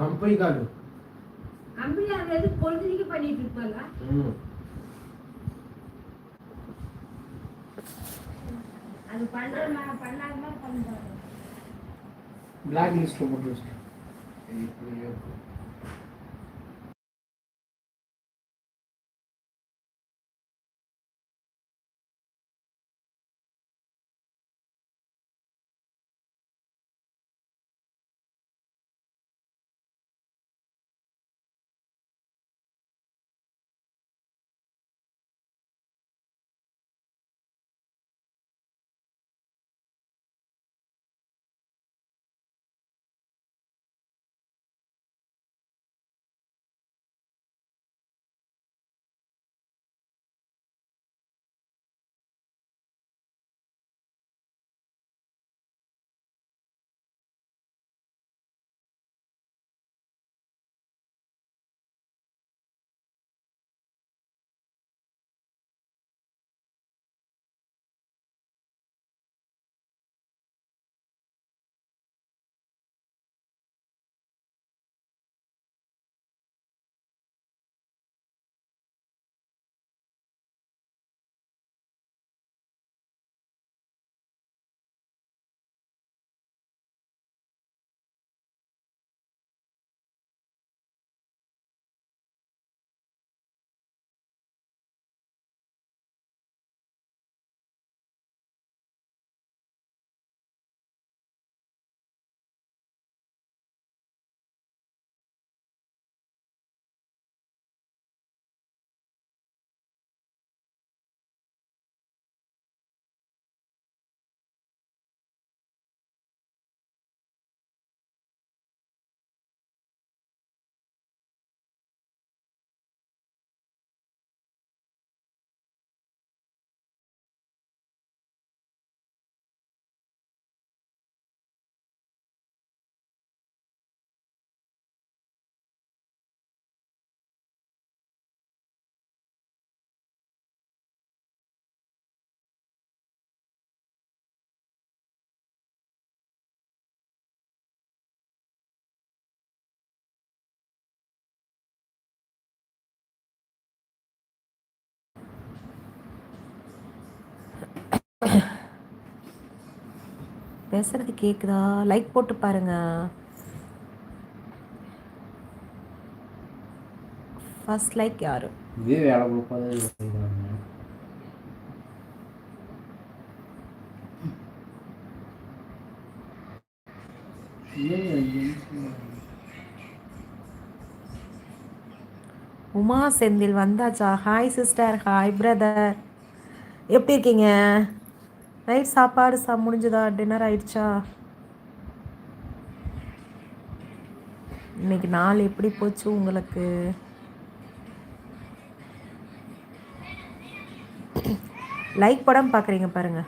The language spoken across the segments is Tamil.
கம்பெனி கார்டு கம்பெனி அது எது பொழுதுனிக்கு பண்ணிட்டு இருப்பாங்க ம் அது பண்ற பண்ணாங்கன்னா பண்ணுறாங்க பிளாக் லிஸ்ட்டில் போட்டு வச்சிட்டேன் பேசுறது கேக்குதா? லைக் போட்டு பாருங்க. ஃபர்ஸ்ட் லைக் யாரு? இதே வேலை கொடுப்பாத. இருக்கிறாங்க உமா செந்தில் வந்தாச்சா? ஹாய் சிஸ்டர் ஹாய் பிரதர் எப்படி இருக்கீங்க? நைட் சாப்பாடு சா முடிஞ்சதா? டின்னர் ஆயிடுச்சா? இன்னைக்கு நாள் எப்படி போச்சு உங்களுக்கு? லைக் படம் பார்க்குறீங்க பாருங்க.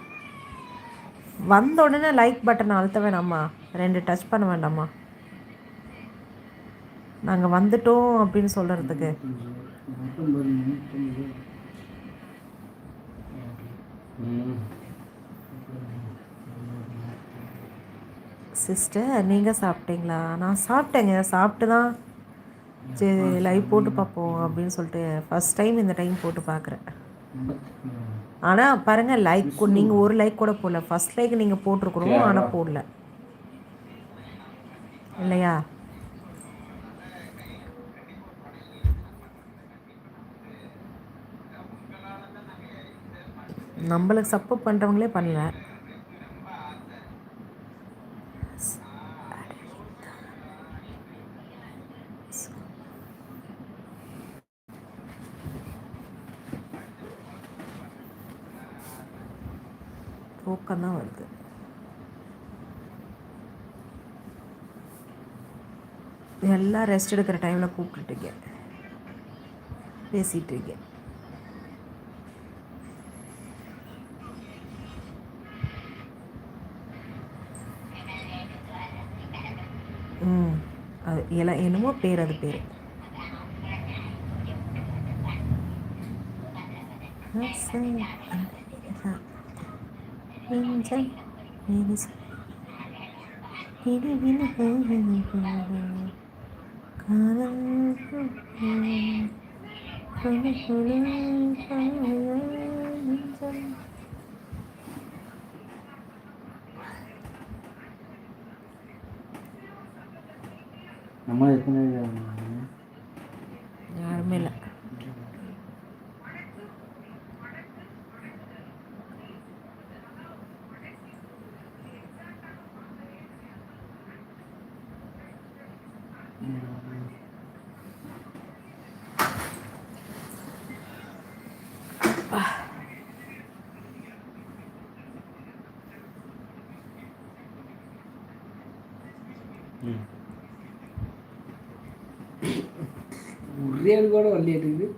வந்த உடனே லைக் பட்டன் அழுத்த வேணாமா ரெண்டு டச் பண்ண வேண்டாமா நாங்கள் வந்துட்டோம் அப்படின்னு சொல்கிறதுக்கு ம். சிஸ்டர் நீங்கள் சாப்பிட்டீங்களா? நான் சாப்பிட்டேங்க. சாப்பிட்டு தான் சரி. லைவ் போட்டு பார்ப்போம் அப்படின்னு சொல்லிட்டு ஃபஸ்ட் டைம் இந்த டைம் போட்டு பார்க்குறேன். ஆனால் பாருங்கள் லைக் நீங்கள் ஒரு லைக் கூட போடல. ஃபர்ஸ்ட் லைக் நீங்கள் போட்டிருக்கணும் ஆனால் போடல. இல்லையா? நம்மளுக்கு சப்போர்ட் பண்ணுறவங்களே பண்ணல. பக்கம் தான் வருது. எல்லாம் ரெஸ்ட் எடுக்கிற டைமில் கூப்பிட்டுட்டீங்க பேசிட்டு இருக்கேன். ம் அது எல்லாம் என்னமோ பேர் அது பேர். 왼쪽 왼쪽 이를 비는 흐르는 흐르는 가는 흐르는 흐르는 흐르는 흐르는 നമ്മൾ എത്തുന്ന ஆள் கூட வரலையே இருக்குது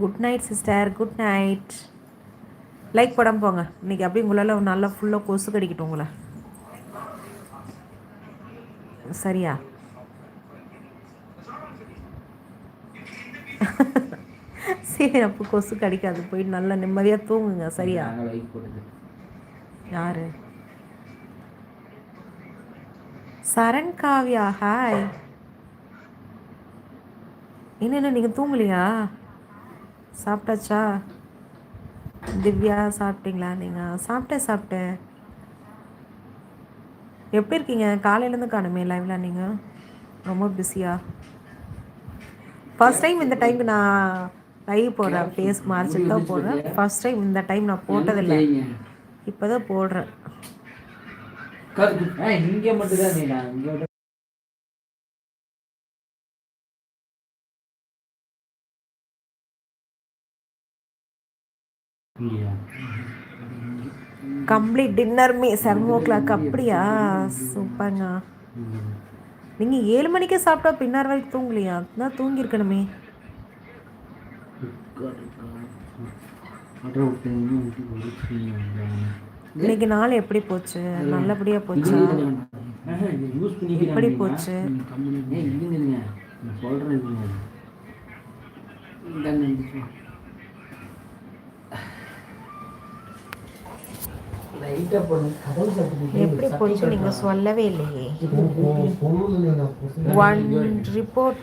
good night sister good night like படம் போங்க. இன்னைக்கு அப்படியே உங்களால் நல்லா ஃபுல்லாக கொசு கடிக்கட்டும் உங்களை. சரியா? சரி அப்போ கொசு கடிக்காது. போய் நல்லா நிம்மதியாக தூங்குங்க. சரியா? யாரு? சரண் காவ்யா. ஹாய் என்னென்ன நீங்கள் தூங்கலையா? சாப்பிட்டாச்சா? திவ்யா சாப்பிட்டீங்களா நீங்கள் சாப்பிட்டேன் சாப்பிட்டேன். எப்படி இருக்கீங்க? காலையிலேருந்து காணுமே லைவ்ல நீங்கள் ரொம்ப பிஸியா ஃபர்ஸ்ட் டைம் இந்த டைம் நான் லைவ் போடுறேன் ஃபேஸ் மார்ச்சிட்டு தான் போடுறேன் ஃபர்ஸ்ட் டைம் இந்த டைம் நான் போட்டதில்லை. இப்போ தான் போடுறேன். இங்கே மட்டும் தான் complete dinner me seven o'clock அப்படியா? சூப்பருங்க. நீங்கள் ஏழு மணிக்கே சாப்பிட்டா பின்னார் வரைக்கும் தூங்கலையா? தான் தூங்கியிருக்கணுமே. இன்னைக்கு நாள் எப்படி போச்சு? நல்லபடியாக போச்சா? யூஸ் பண்ணிக்கிறேன் எப்படி போச்சு? ஏய் இல்லைங்க நான் சொல்கிறேன் எப்படி போச்சு நீங்கள் சொல்லவே இல்லையே. ஒன் ரிப்போர்ட்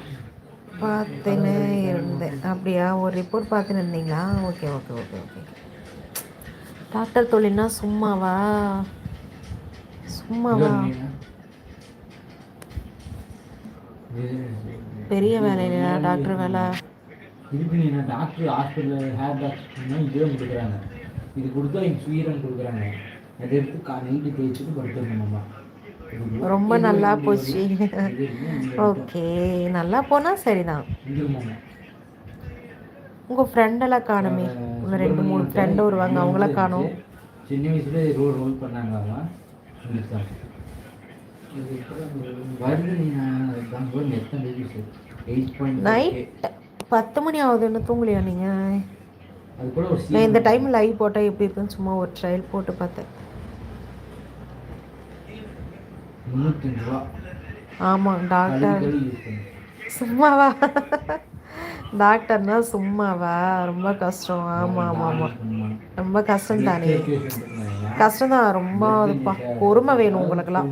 பார்த்துன்னு இருந்தேன். அப்படியா? ஒரு ரிப்போர்ட் பார்த்துன்னு இருந்தீங்களா? Okay okay okay okay doctor தொழில்னா சும்மாவா? சும்மாவா? பெரிய வேலையில டாக்டர் வேலை? டாக்டர் ஹாஸ்பிட்டல் ஹேர் டாக்டர்னா இதே கொடுக்குறாங்க. இது கொடுத்தா எனக்கு ஸ்வீரன் கொடுக்குறாங்க. அதை எடுத்து கா நைட்டு தேய்ச்சிட்டு படுத்துருங்க நம்ம ரொம்ப நல்லா போச்சு. ஓகே. நல்லா போனால் சரிதான். உங்கள் ஃப்ரெண்டெல்லாம் காணுமே. இன்னும் ரெண்டு மூணு ஃப்ரெண்டு வருவாங்க. அவங்கள காணும். சின்ன வயசுல ரோல் ரோல் பண்ணாங்க அவன் நைட் பத்து மணி ஆகுதுன்னு தூங்கலையா நீங்கள் நான் இந்த டைம் லைவ் போட்டால் எப்படி இருக்குன்னு சும்மா ஒரு ட்ரையல் போட்டு பார்த்தேன். ஆமாம் டாக்டர் சும்மாவா? டாக்டர்னா சும்மாவா? ரொம்ப கஷ்டம். ஆமாம் ஆமாம் ஆமாம் ரொம்ப கஷ்டம் தானே. கஷ்டம் தான். ரொம்ப அதுப்பா பொறுமை வேணும் உங்களுக்கெல்லாம்.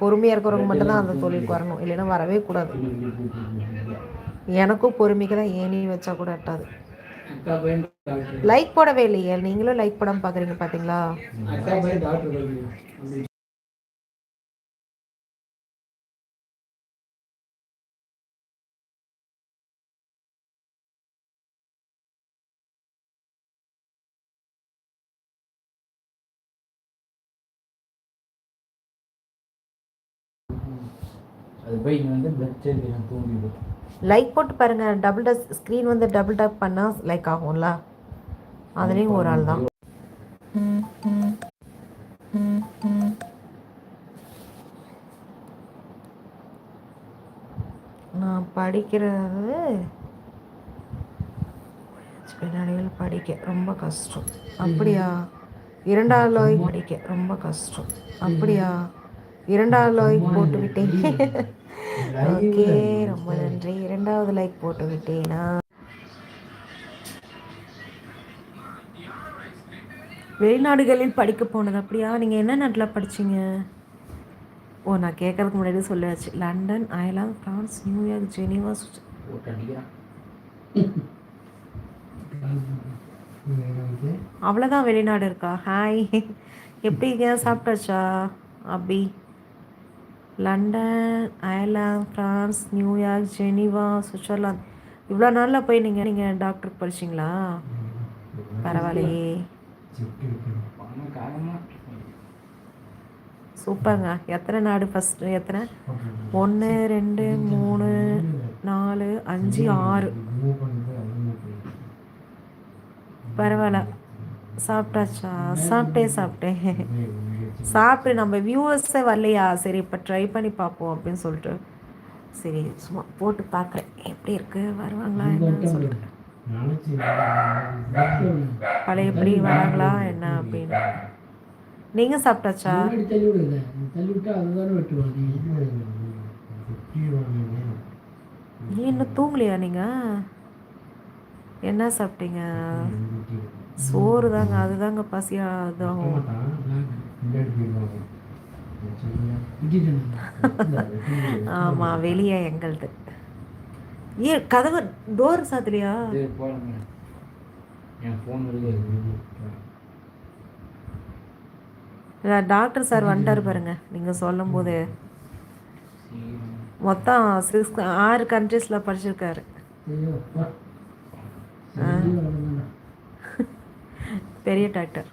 பொறுமையாக இருக்கிறவங்க மட்டும்தான் அந்த தொழிலுக்கு வரணும். இல்லைன்னா வரவே கூடாது. எனக்கும் பொறுமைக்கு தான் ஏணி வச்சா கூட எட்டாது. லைக் போடவே இல்லையே. நீங்களும் லைக் போடாமல் பார்க்குறீங்க பார்த்தீங்களா? அது போய் இங்கே வந்து பிளட் சர்க்குலேஷன் தூங்கிவிடும் லைக் போட்டு பாருங்கள் டபுள் டஸ் ஸ்க்ரீன் வந்து டபுள் டப் பண்ணால் லைக் ஆகும்ல? அதுலேயும் ஒரு ஆள் தான். நான் படிக்கிறது பின்னாடிகள் படிக்க ரொம்ப கஷ்டம். அப்படியா? இரண்டாவது லோய் படிக்க ரொம்ப கஷ்டம். அப்படியா? இரண்டாவது லோய் போட்டு விட்டேன். ஓகே ரொம்ப நன்றி. இரண்டாவது லைக் போட்டு விட்டேனா வெளிநாடுகளில் படிக்க போனது அப்படியா? நீங்கள் என்ன நாட்டில் படிச்சீங்க? ஓ நான் கேட்கறதுக்கு முன்னாடி சொல்லியாச்சு. London Ireland France New York Geneva அவ்வளோதான் வெளிநாடு இருக்கா? ஹாய் எப்படி இருக்கீங்க சாப்பிட்டாச்சா? Abhi? London Ireland France New York Geneva Switzerland. இவ்வளோ நாளில் போய் நீங்கள் நீங்கள் டாக்டருக்கு படிச்சிங்களா? பரவாயில்லையே. சூப்பருங்க. எத்தனை நாடு ஃபஸ்ட்டு எத்தனை? ஒன்று ரெண்டு மூணு நாலு அஞ்சு ஆறு. பரவாயில்ல. சாப்பிட்டாச்சா? சாப்பிட்டேன் சாப்பிட்டேன். சாப்பிட்டு நம்ம வியூவர்ஸே வரலையா? சரி இப்போ ட்ரை பண்ணி பார்ப்போம் அப்படின்னு சொல்லிட்டு. சரி சும்மா போட்டு பார்க்குறேன். எப்படி இருக்கு? வருவாங்களா? என்னன்னு சொல்லிட்டு பழையபடி வராங்களா? என்ன அப்படின்னு. நீங்கள் சாப்பிட்டாச்சா? நீ இன்னும் தூங்கலையா நீங்கள் என்ன சாப்பிட்டீங்க? சோறு தாங்க அதுதாங்க பசியாக இதாகும் ஆமாம் வெளியே எங்களுது. ஏ கதவு டோர் சாத்தலையா? டாக்டர் சார் வந்துட்டார் பாருங்க. நீங்கள் சொல்லும் போது மொத்தம் சிக்ஸ் ஆறு கண்ட்ரீஸில் படிச்சிருக்காரு. பெரிய டாக்டர்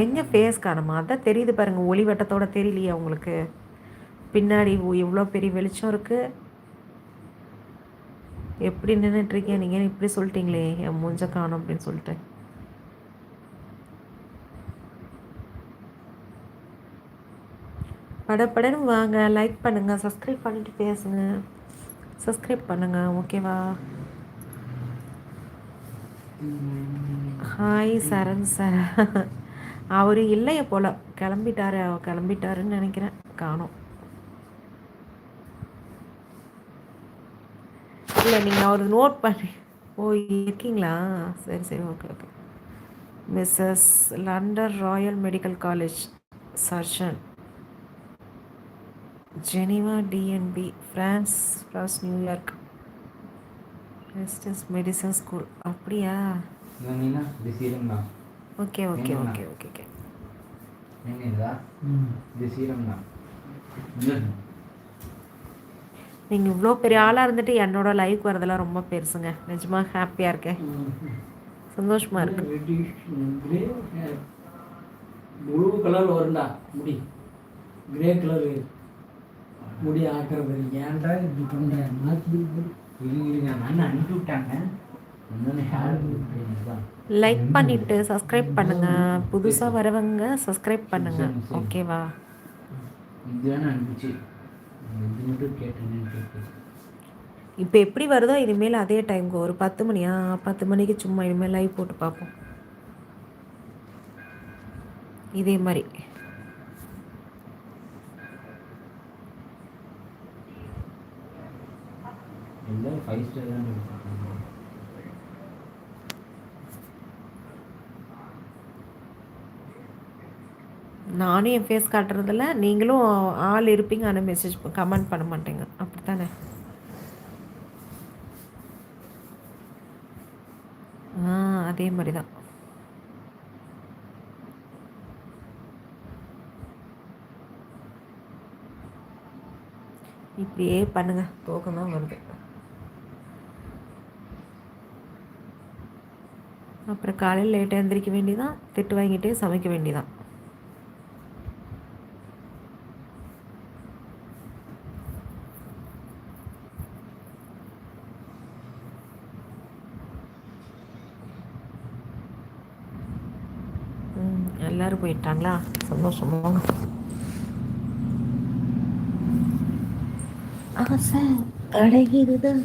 எங்கே ஃபேஸ் காணுமா? அதான் தெரியுது பாருங்க ஒளி வட்டத்தோட தெரியலையா உங்களுக்கு பின்னாடி எவ்வளோ பெரிய வெளிச்சம் இருக்கு. எப்படி நின்றுட்டுருக்கேன் நீங்கள் இப்படி சொல்லிட்டீங்களே? என் மூஞ்ச காணும் அப்படின்னு சொல்லிட்டு. படப்படன்னு வாங்க. லைக் பண்ணுங்க. சப்ஸ்கிரைப் பண்ணிட்டு பேசுங்க. சப்ஸ்கிரைப் பண்ணுங்க. ஓகேவா ஹாய் சரண் சார். அவர் இல்லையே போல. கிளம்பிட்டாரு. அவர் கிளம்பிட்டாருன்னு நினைக்கிறேன். காணோம். இல்லை நீங்கள் அவர் நோட் பண்ணி ஓ இருக்கீங்களா? சரி சரி okay okay Mrs London royal medical college surgeon Geneva TNP France plus New York ரெஸ்டஸ் medicine school அப்படியா? ஓகே ஓகே ஓகே ஓகே தான் நீங்கள் இவ்வளோ பெரிய ஆளாக இருந்துட்டு என்னோட லைஃப் வரதெல்லாம் ரொம்ப பெருசுங்க. நிஜமாக ஹாப்பியாக இருக்கேன். சந்தோஷமாக இருக்கு. ப்ளூ கலர் வரும்டா முடி. கிரே கலர் முடி ஆக்குறது ஏன்டா இப்படி பண்ற? மாற்றி லைக் பண்ணிவிட்டு சப்ஸ்கிரைப் பண்ணுங்கள் புதுசாக வரவங்க சப்ஸ்கிரைப் பண்ணுங்கள் ஓகேவா இப்போ எப்படி வருதோ இனிமேல் அதே டைமுக்கு ஒரு பத்து மணியா? பத்து மணிக்கு சும்மா இனிமேல் லைவ் போட்டு பார்ப்போம். இதே மாதிரி. எல்லாம் ஃபைவ் ஸ்டார் தான் கொடுத்துருக்காங்க நானும் என் ஃபேஸ் காட்டுறதில்ல. நீங்களும் ஆள் இருப்பீங்க ஆனால் மெசேஜ் கமெண்ட் பண்ண மாட்டேங்க. அப்படி தானே ஆ அதே மாதிரி தான் இப்படியே பண்ணுங்க. தூக்கம் தான் வருது. அப்புறம் காலையில் லேட்டாக எழுந்திரிக்க வேண்டியதான் திட்டு வாங்கிட்டே சமைக்க வேண்டிதான் ம், எல்லாரும் போயிட்டாங்களா? சந்தோஷமா? ஆசை அழகிதுதான்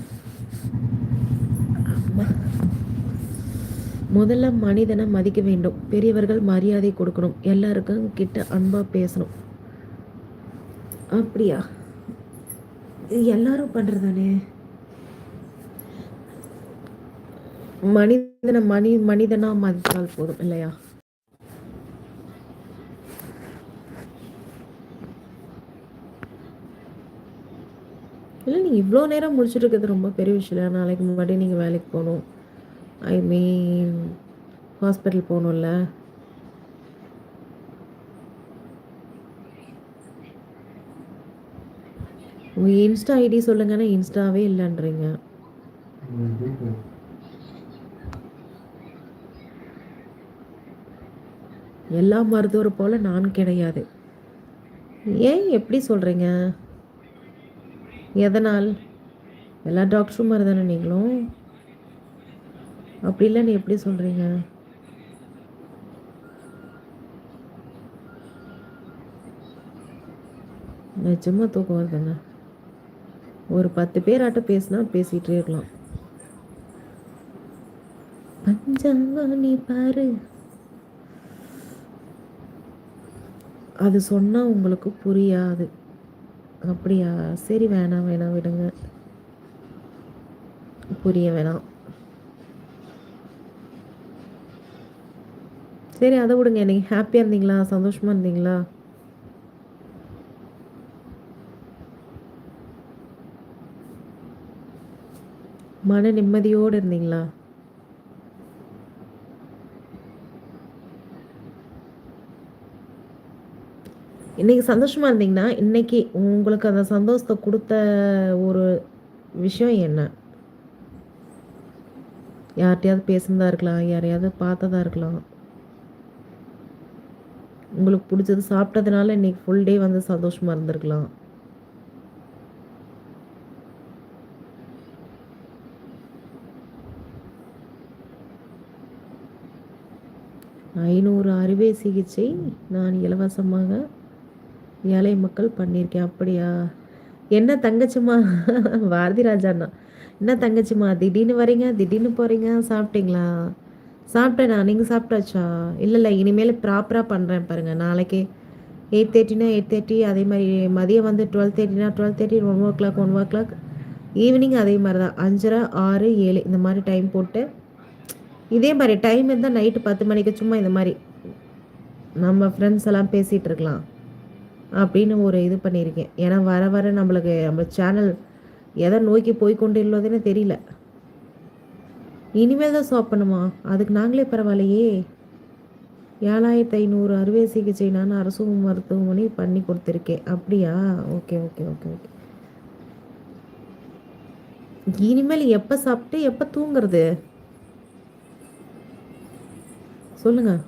முதல்ல மனிதனை மதிக்க வேண்டும். பெரியவர்கள் மரியாதை கொடுக்கணும். எல்லாருக்கும் கிட்ட அன்பாக பேசணும். அப்படியா? இது எல்லாரும் பண்ணுறதானே மனிதனை மனி மனிதனாக மதித்தால் போதும் இல்லையா? இல்லை நீங்கள் இவ்வளோ நேரம் முடிச்சுட்டு இருக்கிறது ரொம்ப பெரிய விஷயம் இல்லை. நாளைக்கு முன்னாடி நீங்கள் வேலைக்கு போகணும். ஐ மீன் ஹாஸ்பிட்டல் போகணும்ல. உங்கள் இன்ஸ்டா ஐடி சொல்லுங்கன்னா இன்ஸ்டாவே இல்லைன்றீங்க. எல்லா மருத்துவர் போல நான் கிடையாது. ஏன் எப்படி சொல்கிறீங்க எதனால்? எல்லா டாக்டரும் மாதிரி தானே நீங்களும்? அப்படி இல்லைன்னு எப்படி சொல்கிறீங்க நிஜமாக தூக்கம் வருதுங்க. ஒரு பத்து பேராட்ட பேசினா பேசிகிட்டே இருக்கலாம். நீ பாரு. அது சொன்னால் உங்களுக்கு புரியாது. அப்படியா? சரி வேணாம் வேணாம் விடுங்க. புரிய வேணாம். சரி அதை விடுங்க. நீங்கள் ஹாப்பியாக இருந்தீங்களா? சந்தோஷமாக இருந்தீங்களா? மன நிம்மதியோடு இருந்தீங்களா? இன்றைக்கி சந்தோஷமாக இருந்தீங்கன்னா இன்றைக்கி உங்களுக்கு அந்த சந்தோஷத்தை கொடுத்த ஒரு விஷயம் என்ன? யார்கிட்டையாவது பேசுனதாக இருக்கலாம் யாரையாவது பார்த்ததா இருக்கலாம். உங்களுக்கு பிடிச்சது சாப்பிட்டதுனால இன்னைக்கு ஃபுல் டே வந்து சந்தோஷமாக இருந்திருக்கலாம். ஐநூறு அறுவை சிகிச்சை நான் இலவசமாக ஏழை மக்கள் பண்ணியிருக்கேன். அப்படியா? என்ன தங்கச்சிம்மா? பாரதி ராஜாண்ணா என்ன தங்கச்சிம்மா? திடீர்னு வரீங்க திடீர்னு போகிறீங்க சாப்பிட்டீங்களா? சாப்பிட்டேண்ணா நீங்கள் சாப்பிட்டாச்சா? இல்லை இல்லை இனிமேல் ப்ராப்பராக பண்ணுறேன் பாருங்கள் நாளைக்கே எயிட் தேர்ட்டினா எயிட் தேர்ட்டி அதே மாதிரி மதியம் வந்து twelve தேர்ட்டினா twelve thirty one o'clock one o'clock evening அதே மாதிரி தான் அஞ்சரை ஆறு ஏழு இந்த மாதிரி டைம் போட்டு இதே மாதிரி டைம் இருந்தால் நைட்டு பத்து மணிக்கு சும்மா இந்த மாதிரி நம்ம ஃப்ரெண்ட்ஸ் எல்லாம் பேசிகிட்டு இருக்கலாம் அப்படின்னு ஒரு இது பண்ணியிருக்கேன். ஏன்னா வர வர நம்மளுக்கு நம்ம சேனல் எதை நோக்கி போய் கொண்டு உள்ளதுன்னு தெரியல. இனிமேல் தான் சாப்பிடணுமா அதுக்கு நாங்களே பரவாயில்லையே. ஏழாயிரத்து ஐநூறு அறுவை சிகிச்சை நான் அரசு மருத்துவமனை பண்ணி கொடுத்துருக்கேன். அப்படியா? Okay okay okay okay. இனிமேல் எப்போ சாப்பிட்டு எப்போ தூங்குறது? சொல்லுங்கள்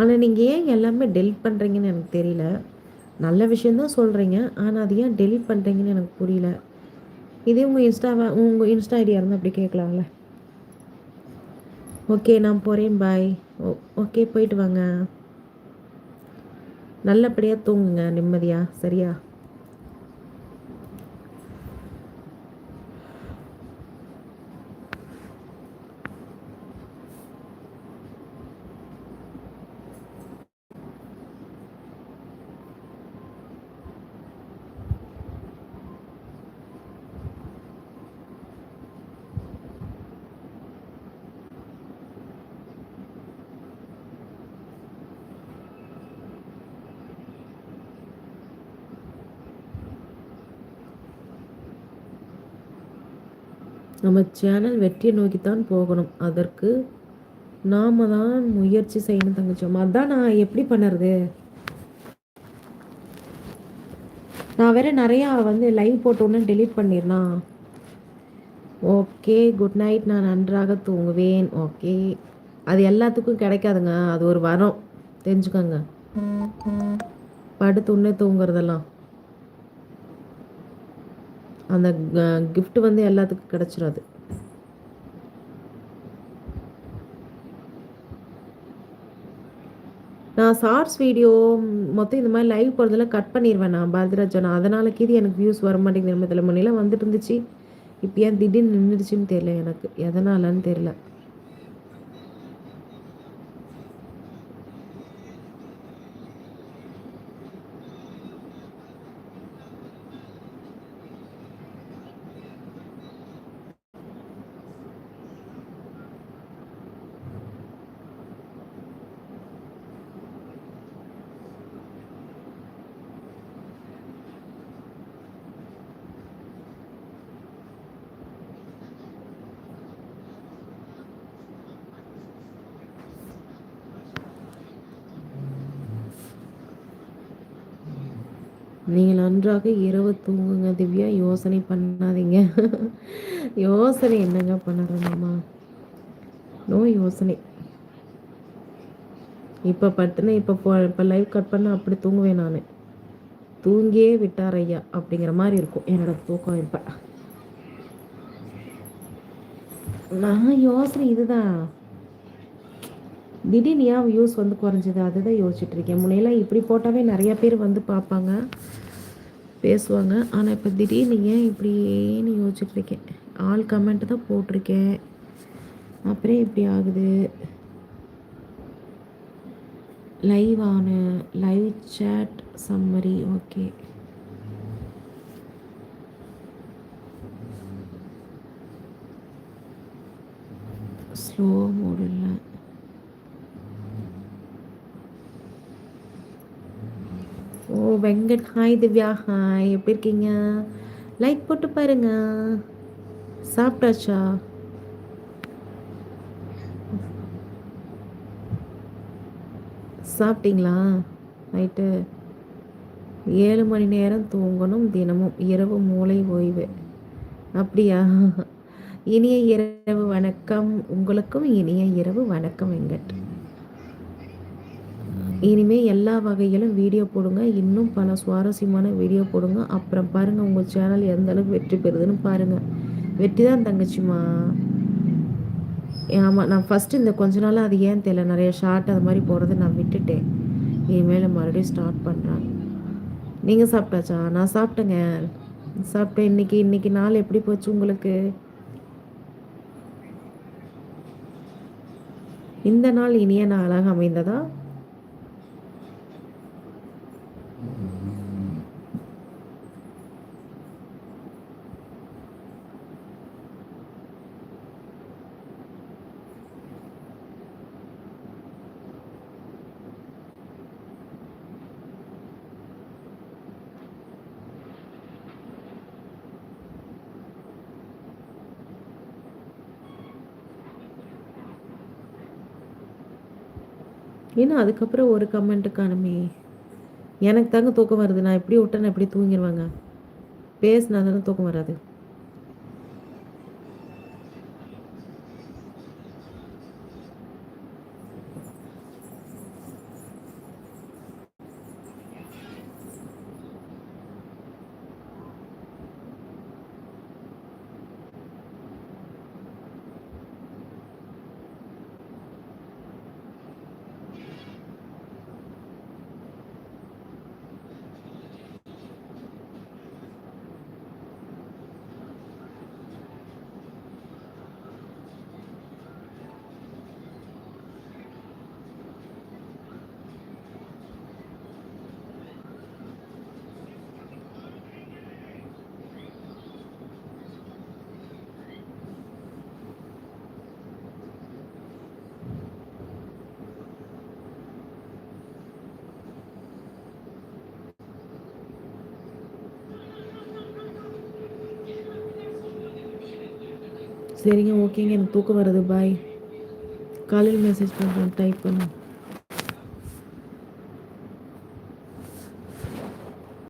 ஆனால் நீங்கள் ஏன் எல்லாமே டெலிட் பண்ணுறீங்கன்னு எனக்கு தெரியல. நல்ல விஷயந்தான் சொல்கிறீங்க ஆனால் அது ஏன் டெலிட் பண்ணுறீங்கன்னு எனக்கு புரியல. இதே உங்கள் இன்ஸ்டாவை உங்கள் இன்ஸ்டா ஐடியா இருந்தால் அப்படி கேட்கலாம்ல. ஓகே நான் போகிறேன் பாய் ஓ ஓகே போயிட்டு வாங்க. நல்லபடியாக தூங்குங்க நிம்மதியாக சரியா? நம்ம சேனல் வெற்றியை நோக்கி தான் போகணும். அதற்கு நாம தான் முயற்சி செய்யணும் தங்கச்சோம் அதான் நான் எப்படி பண்ணுறது? நான் வேற நிறையா வந்து லைவ் போட்டோன்னு டெலீட் பண்ணிடனா ஓகே குட் நைட் நான் நன்றாக தூங்குவேன். ஓகே அது எல்லாத்துக்கும் கிடைக்காதுங்க. அது ஒரு வரம். தெரிஞ்சுக்கோங்க. படுத்துன்னே தூங்குறதெல்லாம். அந்த கிஃப்ட் வந்து எல்லாத்துக்கும் கிடச்சிடாது நான் ஷார்ட்ஸ் வீடியோ மொத்தம் இந்த மாதிரி லைவ் போகிறதெல்லாம் கட் பண்ணிடுவேன் நான் பாரதிராஜன் அதனால கீது எனக்கு வியூஸ் வர மாட்டேங்குது. நம்ம இதில் முன்னெல்லாம் வந்துட்டு இருந்துச்சு. இப்போ ஏன் திடீர்னு நின்றுடுச்சுன்னு தெரியல எனக்கு. எதனாலன்னு தெரியல. நீங்கள் நன்றாக இரவு தூங்குங்க திவ்யா. யோசனை பண்ணாதீங்க. யோசனை என்னங்க பண்ணுறேன்மா நோ யோசனை. இப்போ பட்டுன்னு இப்போ இப்போ லைவ் கட் பண்ண அப்படி தூங்குவேன் நான். தூங்கியே விட்டார் ஐயா அப்படிங்கிற மாதிரி இருக்கும் என்னோட தூக்கம் இப்போ. நான் யோசனை இதுதான். திடீர்னு ஏன் வியூஸ் வந்து குறைஞ்சது? அதுதான் யோசிச்சுட்டு இருக்கேன். முன்னையெல்லாம் இப்படி போட்டாவே நிறைய பேர் வந்து பார்ப்பாங்க. பேசுவாங்க. ஆனால் இப்போ திடீர்னு ஏன் இப்படின்னு யோசிச்சுட்டு இருக்கேன் ஆள் கமெண்ட் தான் போட்டிருக்கேன். அப்புறம் இப்படி ஆகுது. லைவ் ஆன live chat summary okay slow மோடில் oh Venkat hi Divya hi எப்படி இருக்கீங்க? லைக் போட்டு பாருங்க. சாப்பிட்டாச்சா? சாப்பிட்டீங்களா? நைட்டு ஏழு மணி நேரம் தூங்கணும் தினமும். இரவு மூளை ஓய்வு. அப்படியா? இனிய இரவு வணக்கம். உங்களுக்கும் இனிய இரவு வணக்கம் வெங்கட். இனிமேல் எல்லா வகையிலும் வீடியோ போடுங்க. இன்னும் பல சுவாரஸ்யமான வீடியோ போடுங்க. அப்புறம் பாருங்கள் உங்கள் சேனல் எந்த அளவுக்கு வெற்றி பெறுதுன்னு பாருங்கள் வெற்றி தான் தங்கச்சிம்மா. ஆமாம் நான் ஃபஸ்ட்டு இந்த கொஞ்ச நாளாக அது ஏன் தெரியல. நிறைய ஷார்ட் அது மாதிரி போகிறத நான் விட்டுட்டேன். இனிமேல் மறுபடியும் ஸ்டார்ட் பண்ணுறேன் நீங்கள் சாப்பிட்டாச்சா? நான் சாப்பிட்டேங்க. சாப்பிட்டேன். இன்னைக்கு இன்றைக்கி நாள் எப்படி போச்சு உங்களுக்கு? இந்த நாள் இனிய நாளாக அமைந்ததா? ஏன்னா அதுக்கப்புறம் ஒரு கமெண்ட் காணுமே எனக்கு தாங்க தூக்கம் வருது. நான் எப்படி விட்டேன்னு எப்படி தூங்கிடுவாங்க பேசினா தானே தூக்கம் வராது. சரிங்க ஓகேங்க. எனக்கு தூக்கம் வருது. பாய் காலையில் மெசேஜ் பண்ணுறேன் டைப் பண்ணு.